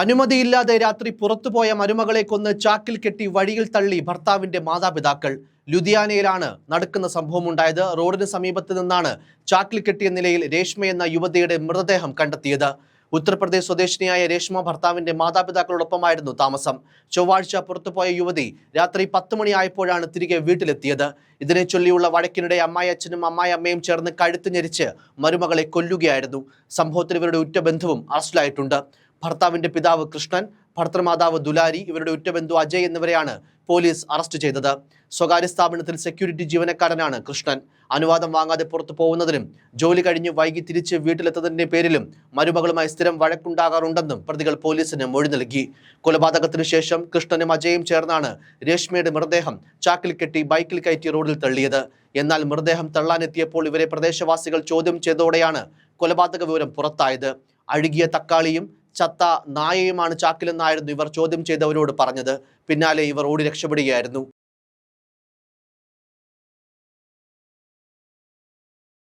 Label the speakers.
Speaker 1: അനുമതിയില്ലാതെ രാത്രി പുറത്തുപോയ മരുമകളെ കൊന്ന് ചാക്കിൽ കെട്ടി വഴിയിൽ തള്ളി ഭർത്താവിന്റെ മാതാപിതാക്കൾ. ലുധിയാനയിലാണ് നടക്കുന്ന സംഭവം ഉണ്ടായത് റോഡിന് സമീപത്ത് നിന്നാണ് ചാക്കിൽ കെട്ടിയ നിലയിൽ രേഷ്മ എന്ന യുവതിയുടെ മൃതദേഹം കണ്ടെത്തിയത്. ഉത്തർപ്രദേശ് സ്വദേശിനിയായ രേഷ്മ ഭർത്താവിന്റെ മാതാപിതാക്കളോടൊപ്പമായിരുന്നു താമസം. ചൊവ്വാഴ്ച പുറത്തുപോയ യുവതി രാത്രി പത്ത് മണിയായപ്പോഴാണ് തിരികെ വീട്ടിലെത്തിയത്. ഇതിനെ ചൊല്ലിയുള്ള വഴക്കിനിടെ അമ്മായച്ഛനും അമ്മായിയമ്മയും ചേർന്ന് കഴുത്ത് ഞെരിച്ച് മരുമകളെ കൊല്ലുകയായിരുന്നു. സംഭവത്തിൽ ഇവരുടെ ഉറ്റ ബന്ധുവും അറസ്റ്റിലായിട്ടുണ്ട്. ഭർത്താവിന്റെ പിതാവ് കൃഷ്ണൻ ഭർത്തൃമാതാവ് ദുലാരി ഇവരുടെ ഉറ്റബന്ധു അജയ് എന്നിവരെയാണ് പോലീസ് അറസ്റ്റ് ചെയ്തത്. സ്വകാര്യ സ്ഥാപനത്തിൽ സെക്യൂരിറ്റി ജീവനക്കാരനാണ് കൃഷ്ണൻ. അനുവാദം വാങ്ങാതെ പുറത്തു പോകുന്നതിനും ജോലി കഴിഞ്ഞ് വൈകി തിരിച്ച് വീട്ടിലെത്തതിന്റെ പേരിലും മരുമകളുമായി സ്ഥിരം വഴക്കുണ്ടാകാറുണ്ടെന്നും പ്രതികൾ പോലീസിന് മൊഴി നൽകി. കൊലപാതകത്തിന് ശേഷം കൃഷ്ണനും അജയും ചേർന്നാണ് രേഷ്മയുടെ മൃതദേഹം ചാക്കിൽ കെട്ടി ബൈക്കിൽ കയറ്റി റോഡിൽ തള്ളിയത്. എന്നാൽ മൃതദേഹം തള്ളാനെത്തിയപ്പോൾ ഇവരെ പ്രദേശവാസികൾ ചോദ്യം ചെയ്തതോടെയാണ് കൊലപാതക വിവരം പുറത്തായത്. അഴുകിയ തക്കാളിയും ചത്ത നായയുമാണ് ചാക്കിലെന്നായിരുന്നു ഇവർ ചോദ്യം ചെയ്തവരോട് പറഞ്ഞത്. പിന്നാലെ ഇവർ ഓടി രക്ഷപ്പെടുകയായിരുന്നു.